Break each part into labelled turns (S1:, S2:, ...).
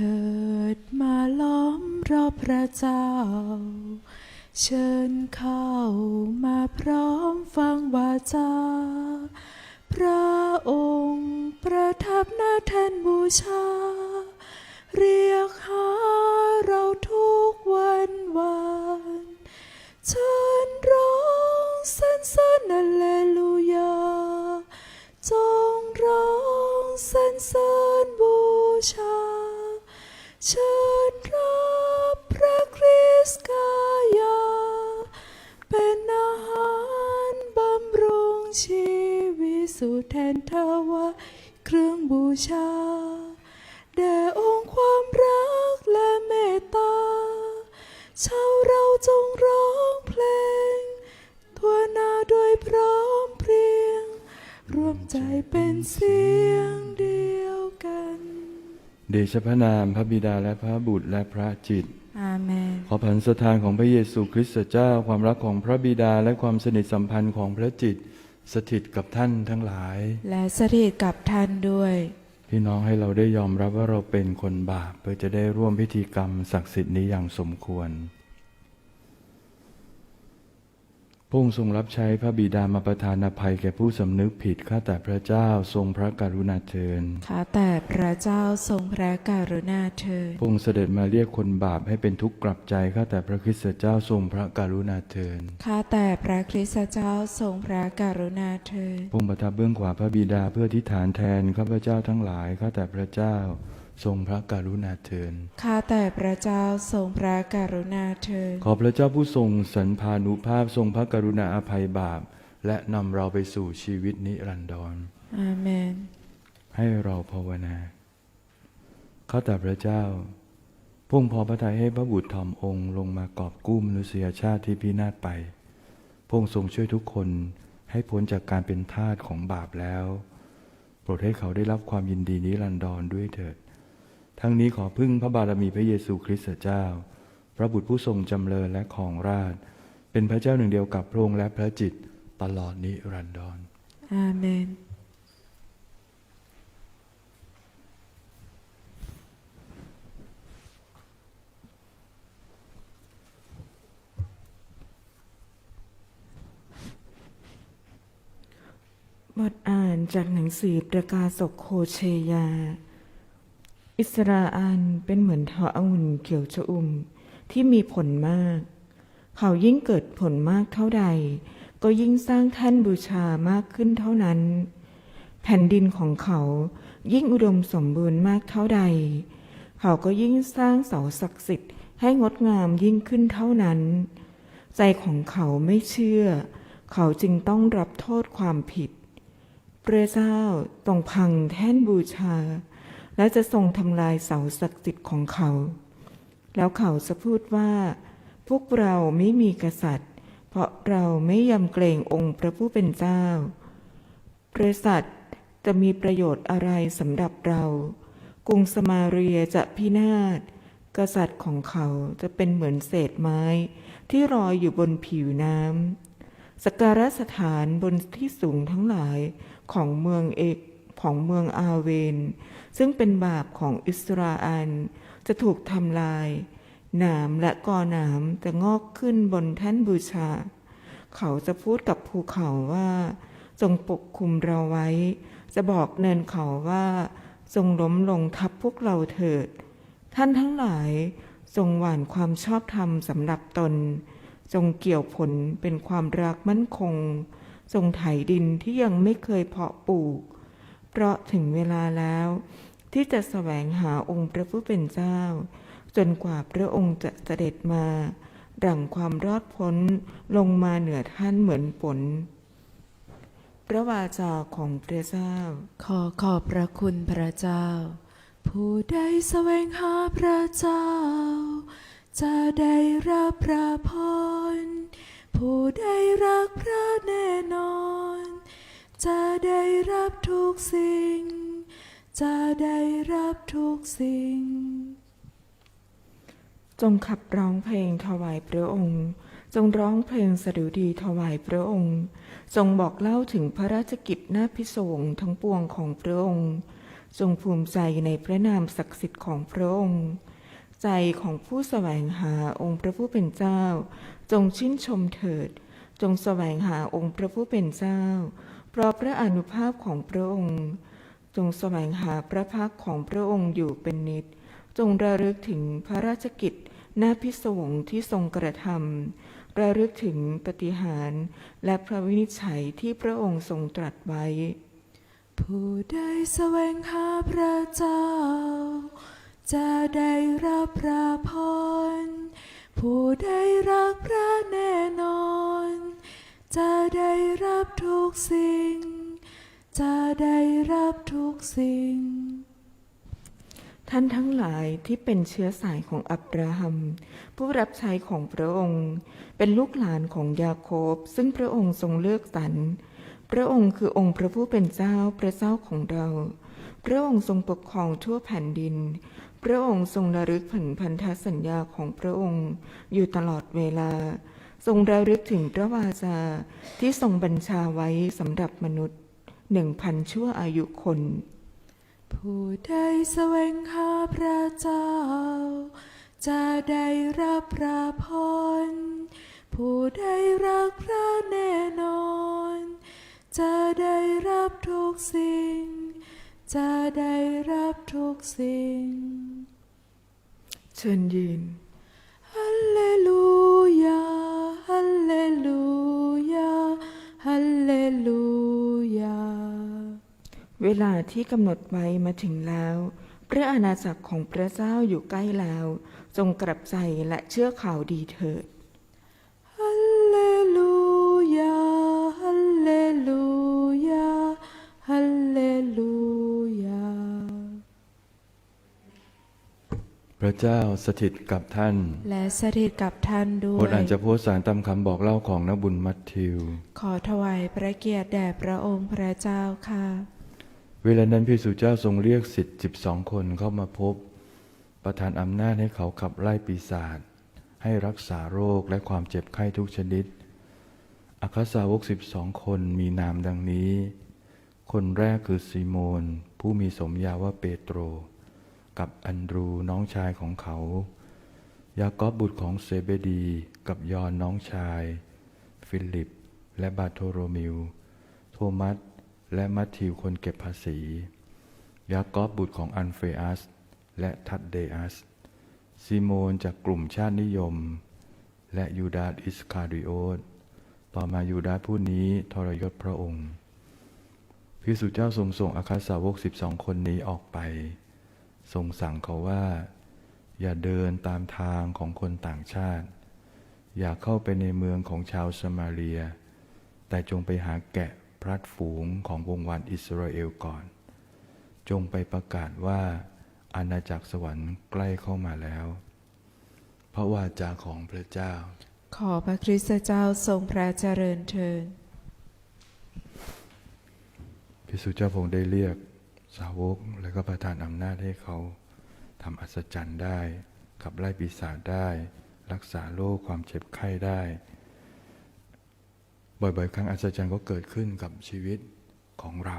S1: ถิดมาล้อมรอบพระเจ้า เชิญเข้ามาพร้อมฟังวาจา พระองค์ประทับหน้าแทนบูชา เรียกหาเราทุกวันวานเชิญร้องสรรเสริญนัลเลลูยา จงร้องสรรเสริญบูชา เชิญรับพระคริสต์กายา เป็นอาหารบำรุงชีวิตสู่แทนทวาเครื่องบูชา แด่องค์ความรักและเมตตา ชาวเราจงร้องเพลงทั่วน้าด้วยพร้อมเพรียง รวมใจเป็นเสียงเดียวกัน
S2: เดชพระนามพระบิดาและพระบุตรและพระจิต
S1: อาเมน
S2: ขอผันสถานของพระเยซูคริสต์เจ้าความรักของพระบิดาและความสนิทสัมพันธ์ของพระจิต สถิตกับท่านทั้งหลาย
S1: และสถิตกับท่านด้วย
S2: พี่น้องให้เราได้ยอมรับว่าเราเป็นคนบาป เพื่อจะได้ร่วมพิธีกรรมศักดิ์สิทธิ์นี้อย่างสมควร พระองค์ทรงรับใช้พระบิดามาประทานอภัยแก่ผู้สำนึกผิด ข้าแต่พระเจ้าทรงพระกรุณาเทิน
S1: ข้าแต่พระเจ้าทรงพระกรุณาเถิด
S2: พระองค์เสด็จมาเรียกคนบาปให้เป็นทุกข์กลับใจ ข้าแต่พระคริสต์เจ้าทรงพระกรุณาเทิน
S1: ข้าแต่พระคริสต์เจ้าทรงพระกรุณาเถิด
S2: พระองค์ประทับเบื้องขวาพระบิดาเพื่อที่ฐานแทนข้าพเจ้าทั้งหลาย ข้าแต่พระเจ้า ทรงพระกรุณาเทิน
S1: ข้าแต่พระเจ้าทรงพระกรุณาเถิด
S2: ขอพระเจ้าผู้ทรงสันพานุภาพทรงพระกรุณาอภัยบาป และนำเราไปสู่ชีวิตนิรันดร
S1: อาเมน
S2: ให้เราภาวนาข้าแต่พระเจ้าพระองค์พอพระทัยให้พระบุตรทอมองค์ลงมากอบกู้มนุษยชาติที่พินาศไปพระองค์ทรงช่วยทุกคนให้พ้นจากการเป็นทาสของบาปแล้ว โปรดให้เขาได้รับความยินดีนิรันดรด้วยเถิด ทั้งนี้ขอพึ่งพระบารมีพระเยซูคริสต์เจ้า พระบุตรผู้ทรงจำเริญและของราช เป็นพระเจ้าหนึ่งเดียวกับพระองค์และพระจิตตลอดนิรันดร
S1: อาเมน
S3: บทอ่านจากหนังสือประกาศกโคเชยา อิสราอันเป็นเหมือนเถาองุ่นเขียวชอุ่มที่มีผลมาก เขายิ่งเกิดผลมากเท่าใด ก็ยิ่งสร้างแท่านบูชามากขึ้นเท่านั้น แผ่นดินของเขายิ่งอุดมสมบูรณ์มากเท่าใด เขาก็ยิ่งสร้างเสาศักดิ์สิทธิ์ให้งดงามยิ่งขึ้นเท่านั้น ใจของเขาไม่เชื่อ เขาจึงต้องรับโทษความผิด พระเจ้าต้องพังแท่นบูชา และจะทรงทำลายเสาศักดิ์สิทธิ์ของเขา แล้วเขาจะพูดว่า พวกเราไม่มีกษัตริย์ เพราะเราไม่ยำเกรงองค์พระผู้เป็นเจ้า บริษัทจะมีประโยชน์อะไรสำหรับเรา กรุงสมาเรียจะพินาศ กษัตริย์ของเขาจะเป็นเหมือนเศษไม้ที่ลอยอยู่บนผิวน้ำสกการะสถานบนที่สูงทั้งหลายของเมืองเอก ของเมืองอาเวน ซึ่งเป็นบาปของอิสราเอลจะถูกทำลาย หนามและกอหนามจะงอกขึ้นบนแท่นบูชา เขาจะพูดกับภูเขาว่า จงปกคุมเราไว้ จะบอกเนินเขาว่า จงล้มลงทับพวกเราเถิด ท่านทั้งหลายจงหว่านความชอบธรรมสำหรับตน จงเกี่ยวผลเป็นความรักมั่นคง จงไถดินที่ยังไม่เคยเพาะปลูก เพราะถึงเวลาแล้ว ที่จะแสวงหาองค์พระผู้เป็นเจ้า จนกว่าพระองค์จะเสด็จมาดั่งความรอดพ้นลงมาเหนือท่านเหมือนฝนพระวาจาของพระเจ้า
S1: ขอขอบพระคุณพระเจ้า ผู้ใดแสวงหาพระเจ้า จะได้รับพระพรผู้ใดรักพระแน่นอน จะได้รับทุกสิ่ง จะได้รับทุกสิ่ง
S3: จงขับร้องเพลงถวายพระองค์ จงร้องเพลงสดุดีถวายพระองค์ จงบอกเล่าถึงพระราชกิจหน้าพิศวงทั้งปวงของพระองค์ จงภูมิใจในพระนามศักดิ์สิทธิ์ของพระองค์ ใจของผู้แสวงหาองค์พระผู้เป็นเจ้า จงชื่นชมเถิด จงแสวงหาองค์พระผู้เป็นเจ้า เพราะพระอนุภาพของพระองค์ จงแสวงหาพระพักของพระองค์อยู่เป็นนิด จงระลึกถึงพระราชกิจหน้าพิศวงที่ทรงกระทำระลึกถึงปฏิหารและพระวินิจฉัยที่พระองค์ทรงตรัสไว้
S1: ผู้ใดแสวงหาพระเจ้า จะได้รับพระพรผู้ใดรักพระแน่นอน จะได้รับทุกสิ่ง จะได้รับทุกสิ่ง
S3: ท่านทั้งหลายที่เป็นเชื้อสายของอับราฮัม ผู้รับใช้ของพระองค์ เป็นลูกหลานของยาโคบ ซึ่งพระองค์ทรงเลือกสรร พระองค์คือองค์พระผู้เป็นเจ้าพระเจ้าของเรา พระองค์ทรงปกครองทั่วแผ่นดิน พระองค์ทรงระลึกถึงพันธสัญญาของพระองค์อยู่ตลอดเวลา ทรงระลึกถึงพระวาจาที่ทรงบัญชาไว้สำหรับมนุษย์หนึ่งพันชั่วอายุคน
S1: ผู้ใดแสวงหาพระเจ้า จะได้รับพระพร ผู้ใดรักพระแน่นอน จะได้รับทุกสิ่ง จะได้รับทุกสิ่ง
S3: เชิญยืน
S1: ฮัลเลลูยาฮัลเลลูยาฮัล เลลูยา
S3: เวลาที่กำหนดไว้มาถึงแล้ว พระอาณาจักรของพระเจ้าอยู่ใกล้แล้ว จงกลับใจและเชื่อข่าวดีเถิด
S2: ระเจ้าสถิตกับท่าน
S1: และสถิตกับท่านด้ว
S2: บท
S1: ย
S2: อ่านจะโพสต์สารตามคำบอกเล่าของนบุญมัทธิว
S1: ขอถวายพระเกียรติแด่พระองค์พระเจ้าค่ะ
S2: เวลานั้นพิสุเจ้าทรงเรียกสิทธิ์สิบสองคนเข้ามาพบ ประทานอำนาจให้เขาขับไล่ปีศาจให้รักษาโรคและความเจ็บไข้ทุกชนิด อัครสาวกสิบสองคนมีนามดังนี้ คนแรกคือซีโมนผู้มีสมญาว่าเปโตร กับอันดรูน้องชายของเขา ยากอบบุตรของเซเบดี กับยอนน้องชาย ฟิลิป และบาโทโรมิว โทมัส และมัทธิวคนเก็บภาษี ยากอบบุตรของอันเฟอัส และทัดเดอัส ซิโมนจากกลุ่มชาตินิยม และยูดาสอิสคาริโอตต่อมายูดาสผู้นี้ทรยศพระองค์พิสุเจ้าทรงส่งอาคาสาวกสิบสองคนนี้ออกไป ทรงสั่งเขาว่า อย่าเดินตามทางของคนต่างชาติ อย่าเข้าไปในเมืองของชาวสมาเรีย แต่จงไปหาแกะพลัดฝูงของวงวานอิสราเอลก่อน จงไปประกาศว่า อาณาจักรสวรรค์ใกล้เข้ามาแล้วเพราะว่าจาของพระเจ้า
S1: ขอพระคริสต์เจ้าทรงพระเจริญเทิน
S2: พิสุเจ้าพระองค์ได้เรียก สาวก และก็ประทานอำนาจให้เขาทำอัศจรรย์ได้ ขับไล่ปีศาจได้ รักษาโรคความเจ็บไข้ได้ บ่อยๆ ครั้งอัศจรรย์ก็เกิดขึ้นกับชีวิตของเรา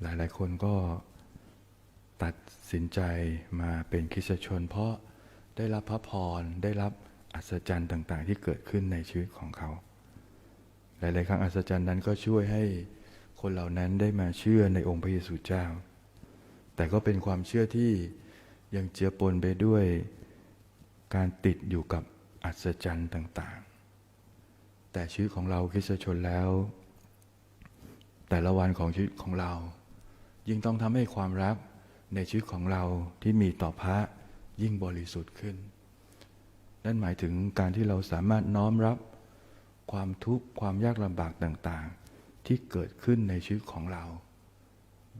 S2: หลายๆ คนก็ตัดสินใจมาเป็นคริสชน เพราะได้รับพระพรได้รับอัศจรรย์ต่างๆ ที่เกิดขึ้นในชีวิตของเขา หลายๆ ครั้งอัศจรรย์นั้นก็ช่วยให้ คนเหล่านั้นได้มาเชื่อในองค์พระเยซูเจ้า แต่ก็เป็นความเชื่อที่ยังเจือปนไปด้วยการติดอยู่กับอัศจรรย์ต่าง ๆ แต่ชีวิตของเราคริสชนแล้ว แต่ละวันของชีวิตของเรา ยิ่งต้องทำให้ความรักในชีวิตของเราที่มีต่อพระยิ่งบริสุทธิ์ขึ้น นั่นหมายถึงการที่เราสามารถน้อมรับความทุกข์ความยากลำบากต่างๆ ที่เกิดขึ้นในชีวิตของเรา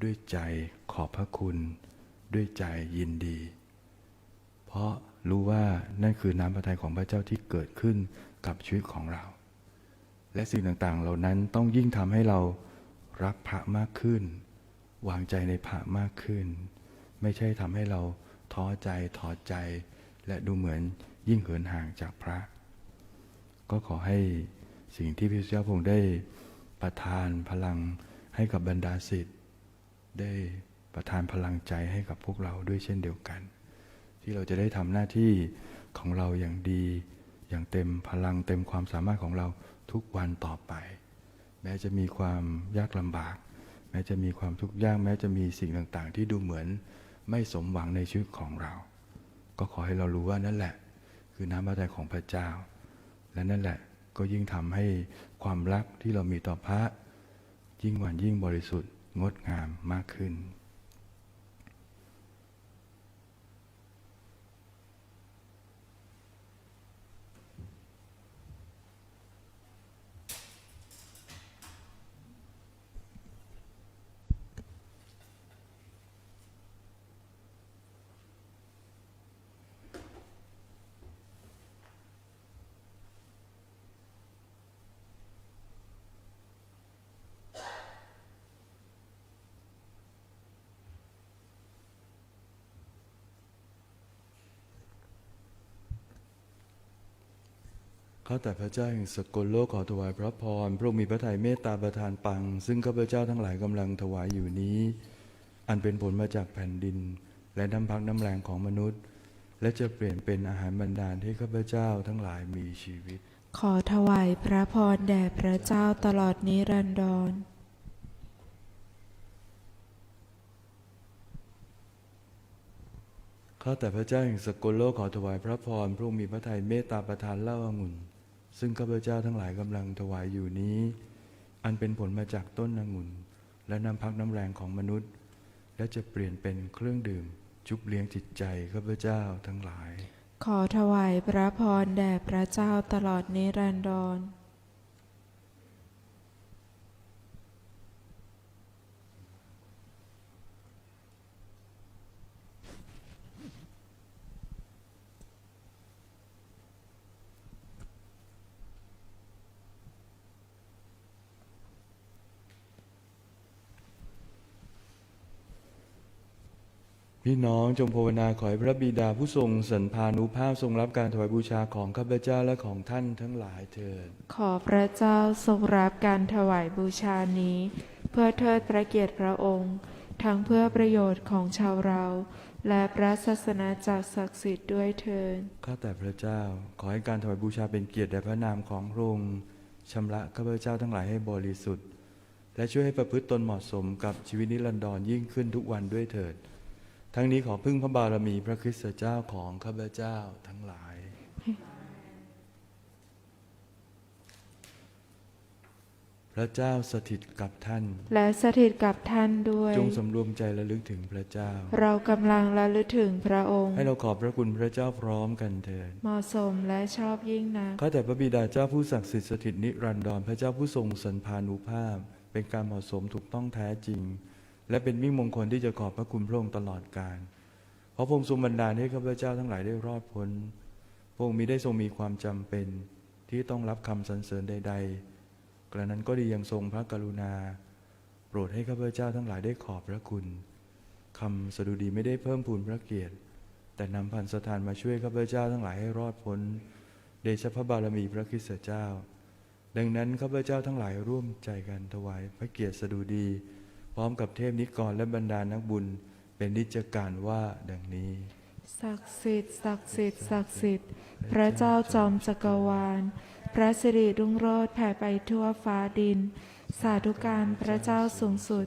S2: ด้วยใจขอบพระคุณ ด้วยใจยินดี เพราะรู้ว่านั่นคือน้ำพระทัยของพระเจ้าที่เกิดขึ้นกับชีวิตของเรา และสิ่งต่างๆ เหล่านั้นต้องยิ่งทำให้เรารักพระมากขึ้น วางใจในพระมากขึ้น ไม่ใช่ทำให้เราท้อใจถอดใจ และดูเหมือนยิ่งเหินห่างจากพระ ก็ขอให้สิ่งที่พระเจ้าพงได้ ประทานพลังให้กับบรรดาศิษย์ได้ประทานพลังใจให้กับพวกเราด้วยเช่นเดียวกัน ที่เราจะได้ทำหน้าที่ของเราอย่างดี อย่างเต็มพลังเต็มความสามารถของเราทุกวันต่อไป แม้จะมีความยากลำบาก แม้จะมีความทุกข์ยากแม้จะมีสิ่งต่างๆ ที่ดูเหมือนไม่สมหวังในชีวิตของเรา ก็ขอให้เรารู้ว่านั่นแหละ คือน้ำพระทัยของพระเจ้า และนั่นแหละก็ยิ่งทำให้ ความรักที่เรามีต่อพระ ยิ่งหวานยิ่งบริสุทธิ์งดงามมากขึ้น ข้าแต่พระเจ้าแห่งสกลโลกขอถวายพระพรพระองค์มีพระทัยเมตตาประทานปัง ซึ่งข้าพเจ้าทั้งหลายกำลังถวายอยู่นี้ อันเป็นผลมาจากแผ่นดิน และน้ำพักน้ำแรงของมนุษย์ และจะเปลี่ยนเป็นอาหารบรรดาลให้ข้าพเจ้าทั้งหลายมีชีวิต
S1: ขอถวายพระพรแด่พระเจ้าตลอดนิรันดร
S2: ข้าแต่พระเจ้าแห่งสกลโลกขอถวายพระพรพระองค์มีพระทัยเมตตาประทานเหล้าองุ่น ซึ่งข้าพเจ้าทั้งหลายกำลังถวายอยู่นี้ อันเป็นผลมาจากต้นองุ่น และน้ำพักน้ำแรงของมนุษย์ และจะเปลี่ยนเป็นเครื่องดื่ม ชุบเลี้ยงจิตใจข้าพเจ้าทั้งหลาย
S1: ขอถวายพระพรแด่พระเจ้าตลอดนิรันดร
S2: พี่น้องจงภาวนาขอให้พระบิดาผู้ทรงสันพานุภาพทรงรับการถวายบูชาของข้าพเจ้าและของท่านทั้งหลายเถิด
S1: ขอพระเจ้าทรงรับการถวายบูชานี้ เพื่อเทิดพระเกียรติพระองค์ ทั้งเพื่อประโยชน์ของชาวเรา และพระศาสนาจักรศักดิ์สิทธิ์ด้วยเถิด
S2: ข้าแต่พระเจ้าขอให้การถวายบูชาเป็นเกียรติแด่พระนามของพระองค์ชำระข้าพเจ้าทั้งหลายให้บริสุทธิ์ และช่วยให้ประพฤติตนเหมาะสมกับชีวิตนิรันดรยิ่งขึ้นทุกวันด้วยเถิด ทั้งนี้ขอพึ่งพระบารมีพระคริสตเจ้าของข้าพเจ้าทั้งหลาย พระเจ้าสถิตกับท่าน
S1: และสถิตกับท่านด้วย
S2: จงสำรวมใจระลึกถึงพระเจ้า
S1: เรากำลังระลึกถึงพระองค์
S2: ให้เราขอบพระคุณพระเจ้าพร้อมกันเถิด
S1: เหมาะสมและชอบยิ่งนัก
S2: ข้าแต่พระบิดาเจ้าผู้ศักดิ์สิทธิ์สถิตนิรันดร พระเจ้าผู้ทรงสันพานุภาพ เป็นการเหมาะสมถูกต้องแท้จริง และเป็นมิ่งมงคลที่จะขอบพระคุณพระองค์ตลอดกาลเพราะพระองค์ทรงบันดาลให้ข้าพเจ้าทั้งหลายได้รอดพ้น พระองค์มีได้ทรงมีความจำเป็นที่ต้องรับคำสรรเสริญใด ๆ กระนั้นก็ดียังทรงพระกรุณา โปรดให้ข้าพเจ้าทั้งหลายได้ขอบพระคุณคำสดุดีไม่ได้เพิ่มพูนพระเกียรติ แต่นำพันสถานมาช่วยข้าพเจ้าทั้งหลายให้รอดพ้น เดชพระบารมีพระคริสตเจ้า ดังนั้นข้าพเจ้าทั้งหลายร่วมใจกันถวายพระเกียรติสดุดี พร้อมกับเทพนิกรและบรรดานักบุญ เป็นนิจการว่าดังนี้
S1: ศักดิ์สิทธิ์ศักดิ์สิทธิ์ศักดิ์สิทธิ์ พระเจ้าจอมจักรวาล พระสิริรุ่งโรจน์แผ่ไปทั่วฟ้าดิน สาธุการพระเจ้าสูงสุด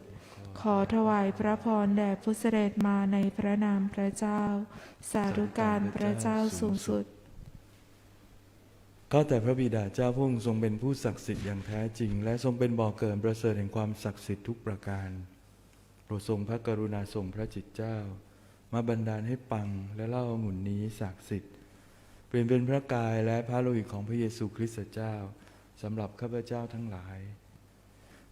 S1: ขอถวายพระพรแด่ผู้เสด็จมาในพระนามพระเจ้า สาธุการพระเจ้าสูงสุด
S2: ก็แต่พระบิดาเจ้าพระองค์ทรงเป็นผู้ศักดิ์สิทธิ์อย่างแท้จริง และทรงเป็นบ่อเกิดประเสริฐแห่งความศักดิ์สิทธิ์ทุกประการโปรดทรงพระกรุณาทรงพระจิตเจ้า มาบันดาลให้ปังและเล่าองุ่นนี้ศักดิ์สิทธิ์เปลี่ยนเป็นพระกายและพระโลหิตของพระเยซูคริสต์เจ้าสำหรับข้าพเจ้าทั้งหลาย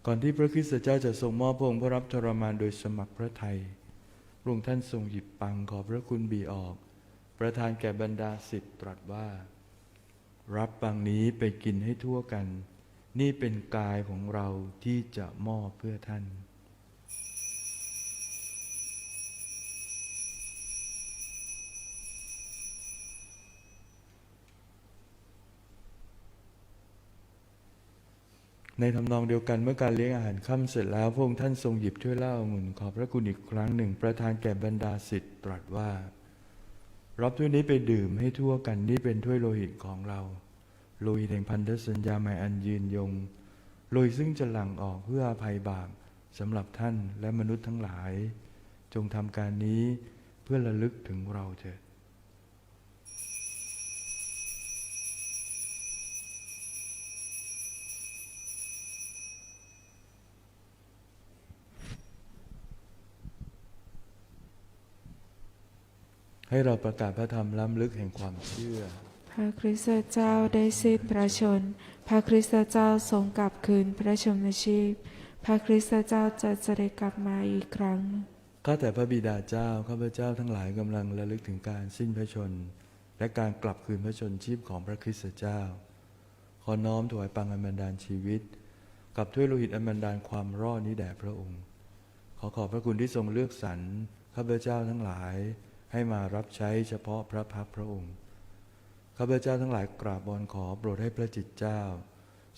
S2: ก่อนที่พระคริสต์เจ้าจะทรงมอบพระองค์พระรับทรมานโดยสมัครพระทัยพระองค์ท่านทรงหยิบปังขอพระคุณบีออก ประทานแก่บรรดาสิทธิ์ตรัสว่า รับปังนี้ไปกินให้ทั่วกัน นี่เป็นกายของเราที่จะมอบเพื่อท่าน ในทำนองเดียวกันเมื่อการเลี้ยงอาหารค่ำเสร็จแล้วพระองค์ท่านทรงหยิบถ้วยเหล้าองุ่นขอบพระคุณอีกครั้งหนึ่งประทานแก่บรรดาสิทธิ์ตรัสว่า รับถ้วยนี้ไปดื่มให้ทั่วกันนี่เป็นถ้วยโลหิตของเรา โลหิตแห่งพันธสัญญาใหม่อันยืนยง โลหิตซึ่งจะหลั่งออกเพื่ออภัยบาปสำหรับท่านและมนุษย์ทั้งหลาย จงทำการนี้เพื่อระลึกถึงเราเถิด ให้เราประกาศพระธรรมล้ำลึกแห่งความเชื่อ
S1: พระคริสตเจ้าได้สิ้นพระชน พระคริสตเจ้าทรงกลับคืนพระชนมชีพ พระคริสตเจ้าจะเสด็จกลับมาอีกครั้ง
S2: ข้าแต่พระบิดาเจ้า ข้าพเจ้าทั้งหลายกำลังระลึกถึงการสิ้นพระชน และการกลับคืนพระชนชีพของพระคริสตเจ้า ขอน้อมถวายปังอันบันดาลชีวิต กับถ้วยโลหิตอันบันดาลความรอดนี้แด่พระองค์ ขอขอบพระคุณที่ทรงเลือกสรรข้าพเจ้าทั้งหลาย ให้มารับใช้เฉพาะพระพักพระองค์ ข้าพเจ้าทั้งหลายกราบบอนขอโปรดให้พระจิตเจ้า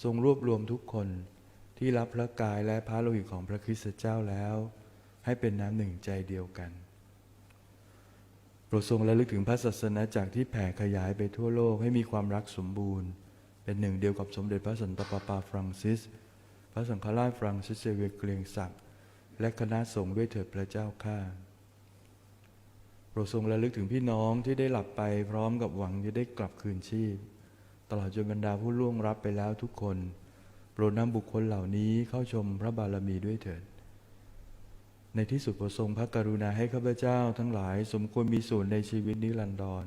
S2: ทรงรวบรวมทุกคนที่รับพระกายและพระโลหิตของพระคริสตเจ้าแล้ว ให้เป็นน้ำหนึ่งใจเดียวกัน โปรดทรงระลึกถึงพระศาสนาจากที่แผ่ขยายไปทั่วโลกให้มีความรักสมบูรณ์ เป็นหนึ่งเดียวกับสมเด็จพระสันตะปาปาฟรังซิส พระสังฆราชฟรังซิสเซเวียเกรียงศักดิ์และคณะสงฆ์ด้วยเถิดพระเจ้าข้า โปรดทรงระลึกถึงพี่น้องที่ได้หลับไปพร้อมกับหวังจะได้กลับคืนชีพ ตลอดจนบรรดาผู้ล่วงรับไปแล้วทุกคน โปรดนำบุคคลเหล่านี้เข้าชมพระบารมีด้วยเถิด ในที่สุดโปรดทรงพระกรุณาให้ข้าพเจ้าทั้งหลายสมควรมีส่วนในชีวิตนิรันดร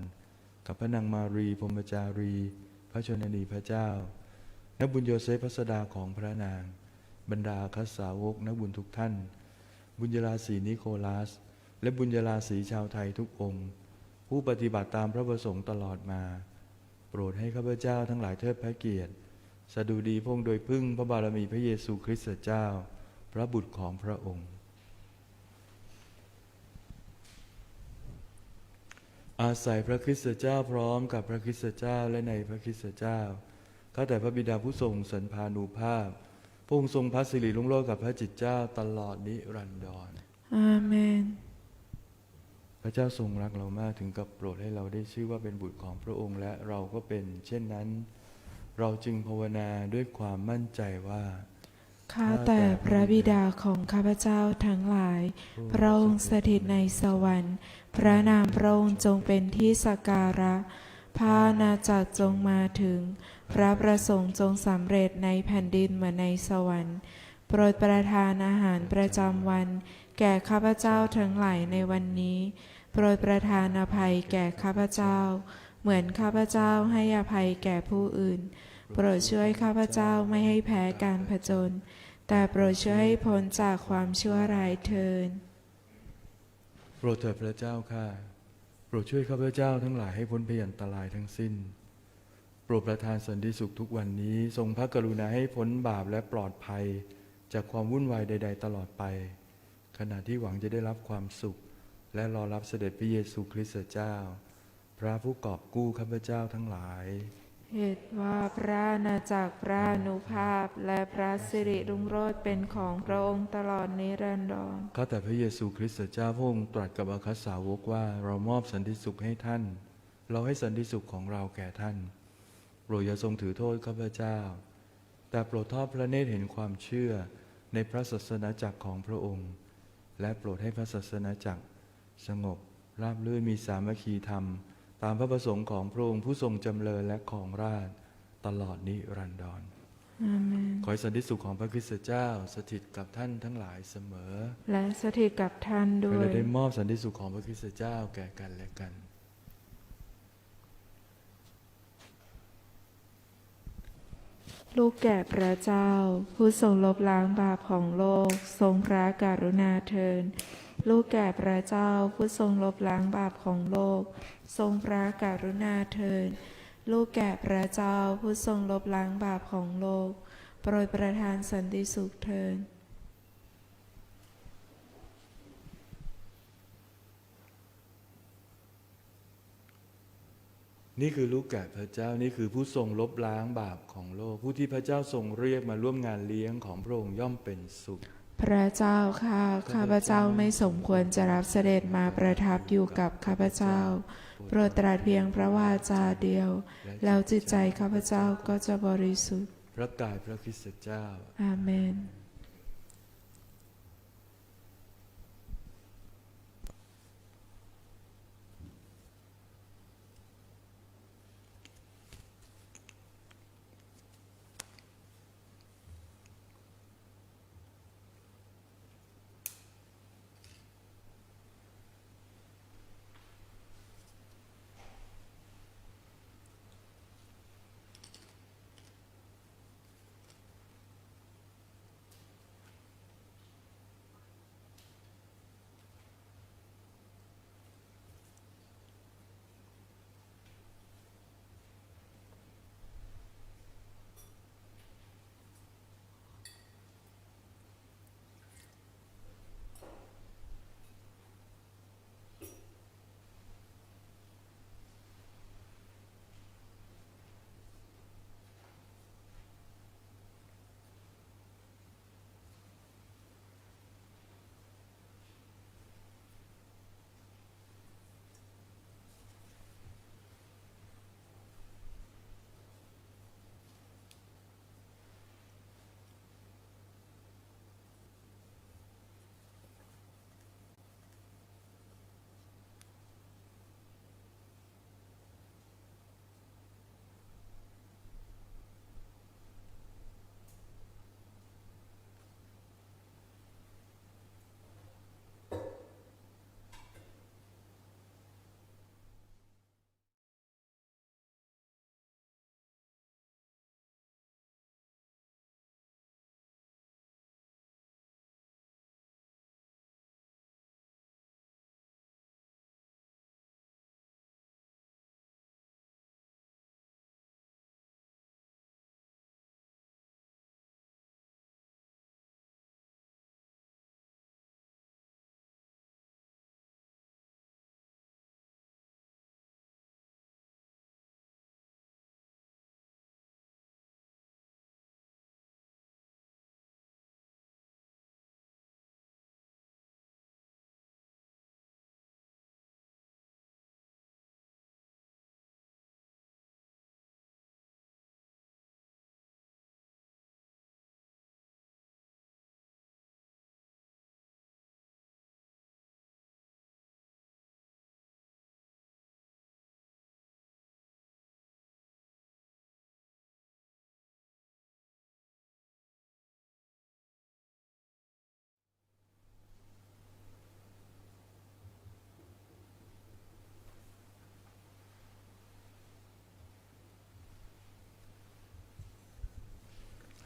S2: กับพระนางมารีพรมจารี พระชนนีพระเจ้า นักบุญโยเซฟพัสดาของพระนาง บรรดาคัสสาวกนักบุญทุกท่าน บุญยราศีนิโคลัส และบุญยราศีชาวไทยทุกองค์ ผู้ปฏิบัติตามพระประสงค์ตลอดมา โปรดให้ข้าพเจ้าทั้งหลายเทิดพระเกียรติ สดุดีพงค์โดยพึ่งพระบารมีพระเยซูคริสต์เจ้า พระบุตรของพระองค์ อาศัยพระคริสต์เจ้าพร้อมกับพระคริสต์เจ้าและในพระคริสต์เจ้าข้าแต่พระบิดาผู้ทรงสันพานุภาพพระองค์ทรงพระสิริรุ่งโรจน์กับพระจิตเจ้าตลอดนิรันดร
S1: อาเมน
S2: ระเจ้าทรงรักเรามากถึงกับโปรดให้เราได้ชื่อว่าเป็นบุตรของพระองค์และเราก็เป็น เช่นนั้น เราจึงภาวนาด้วยความมั่นใจว่า
S1: ข้าแต่พระบิดาของข้าพเจ้าทั้งหลาย พระองค์สถิตในสวรรค์ พระนามพระองค์จงเป็นที่สักการะพระอาณาจักรจงมาถึง พระประสงค์จงสำเร็จในแผ่นดินเหมือนในสวรรค์ โปรดประทานอาหารประจำวัน แก่ข้าพเจ้าทั้งหลายในวันนี้ ปรดประทานอภัยแก่ข้าพเจ้า เหมือนข้าพเจ้าให้อภัยแก่ผู้อื่น โปรดช่วยข้าพเจ้าไม่ให้แพ้การผจญแต่โปรดช่วยให้พ้นจากความชั่วร้ายเทิน
S2: โปรดเถิดพระเจ้าข้าโปรดช่วยข้าพเจ้าทั้งหลายให้พ้นพยันตรายทั้งสิ้น โปรดประทานสันติสุขทุกวันนี้ทรงพระกรุณาให้พ้นบาปและปลอดภัย จากความวุ่นวายใด ๆ ตลอดไป ขณะที่หวังจะได้รับความสุข และรอรับเสด็จพระเยซูคริสต์เจ้า พระผู้กอบกู้ข้าพเจ้าทั้งหลาย
S1: เหตุว่าพระอาณาจักรพระอนุภาพและพระสิริรุ่งโรจน์เป็นของพระองค์ตลอดนิรันดร
S2: ข้าแต่พระเยซูคริสต์เจ้าพระองค์ตรัสกับอาคัสสาวกว่าเรามอบสันติสุขให้ท่าน เราให้สันติสุขของเราแก่ท่านโปรดอย่าทรงถือโทษข้าพเจ้า แต่โปรดทอดพระเนตรเห็นความเชื่อในพระศาสนาจักรของพระองค์ และโปรดให้พระศาสนาจักร สงบราบรื่นมีสามัคคีธรรม ตามพระประสงค์ของพระองค์ผู้ทรงจำเริญและของราชย์ตลอดนิรันดร
S1: อาเมน
S2: ขอให้สันติสุขของพระคริสต์เจ้า สถิตกับท่านทั้งหลายเสมอ
S1: และสถิตกับท่านด้ว
S2: เรา
S1: ย
S2: ได้มอบสันติสุขของพระคริสต์เจ้าแก่กันและกัน
S1: ลูกแก่พระเจ้า ผู้ทรงลบล้างบาปของโลก ทรงพระกรุณาเทิน ลูกแก่พระเจ้าผู้ทรงลบล้างบาปของโลก ทรงพระกรุณาเทินลูกแก่พระเจ้าผู้ทรงลบล้างบาปของโลก โปรดประทานสันติสุขเทิน
S2: นี่คือลูกแกะพระเจ้านี่คือผู้ทรงลบล้างบาปของโลก ผู้ที่พระเจ้าทรงเรียกมาร่วมงานเลี้ยงของพระองค์ย่อมเป็นสุข
S1: พระเจ้าค่ะข้าพเจ้าไม่สมควรจะรับเสด็จมาประทับอยู่กับข้าพเจ้า โปรดตรัสเพียงพระวาจาเดียว แล้วจิตใจข้าพเจ้าก็จะบริสุทธิ์
S2: พระกายพระคริสตเจ้า
S1: อาเมน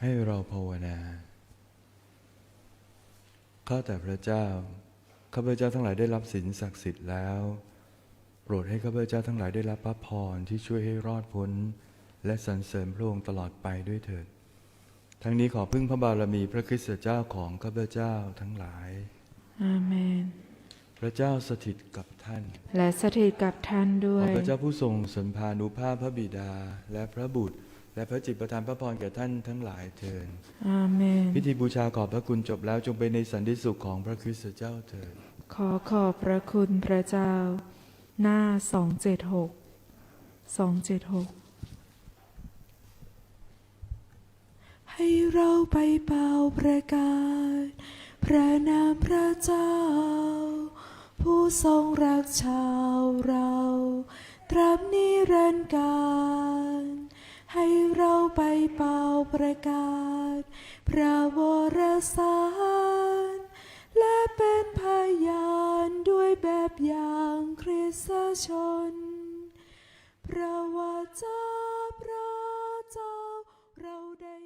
S2: ให้เราภาวนา ข้าแต่พระเจ้า ข้าพเจ้าทั้งหลายได้รับศีลศักดิ์สิทธิ์แล้ว โปรดให้ข้าพเจ้าทั้งหลายได้รับพระพรที่ช่วยให้รอดพ้น และสรรเสริญพระองค์ตลอดไปด้วยเถิด ทั้งนี้ขอพึ่งพระบารมีพระคริสตเจ้าของข้าพเจ้าทั้งหลาย
S1: อาเมน
S2: พระเจ้าสถิตกับท่าน
S1: และสถิตกับท่านด้ว
S2: ขอยพระเจ้าผู้ทรงสันพานุภาพพระบิดาและพระบุตร และพระจิตประทานพระพรแก่ท่านทั้งหลายเถิด
S1: อาเมน
S2: พิธีบูชาขอบพระคุณจบแล้วจงไปในสันติสุขของพระคริสตเจ้าเถิด
S1: ขอขอบพระคุณพระเจ้า หน้าสองเจ็ดหกสองเจ็ดหกให้เราไปเป่าประกาศ พระนามพระเจ้า ผู้ทรงรักชาวเรา ตราบนิรันดร์การ ให้เราไปเป่าประกาศ พระวรสาร และเป็นพยานด้วยแบบอย่างคริสตชน พระวจาพระเจ้าเราได้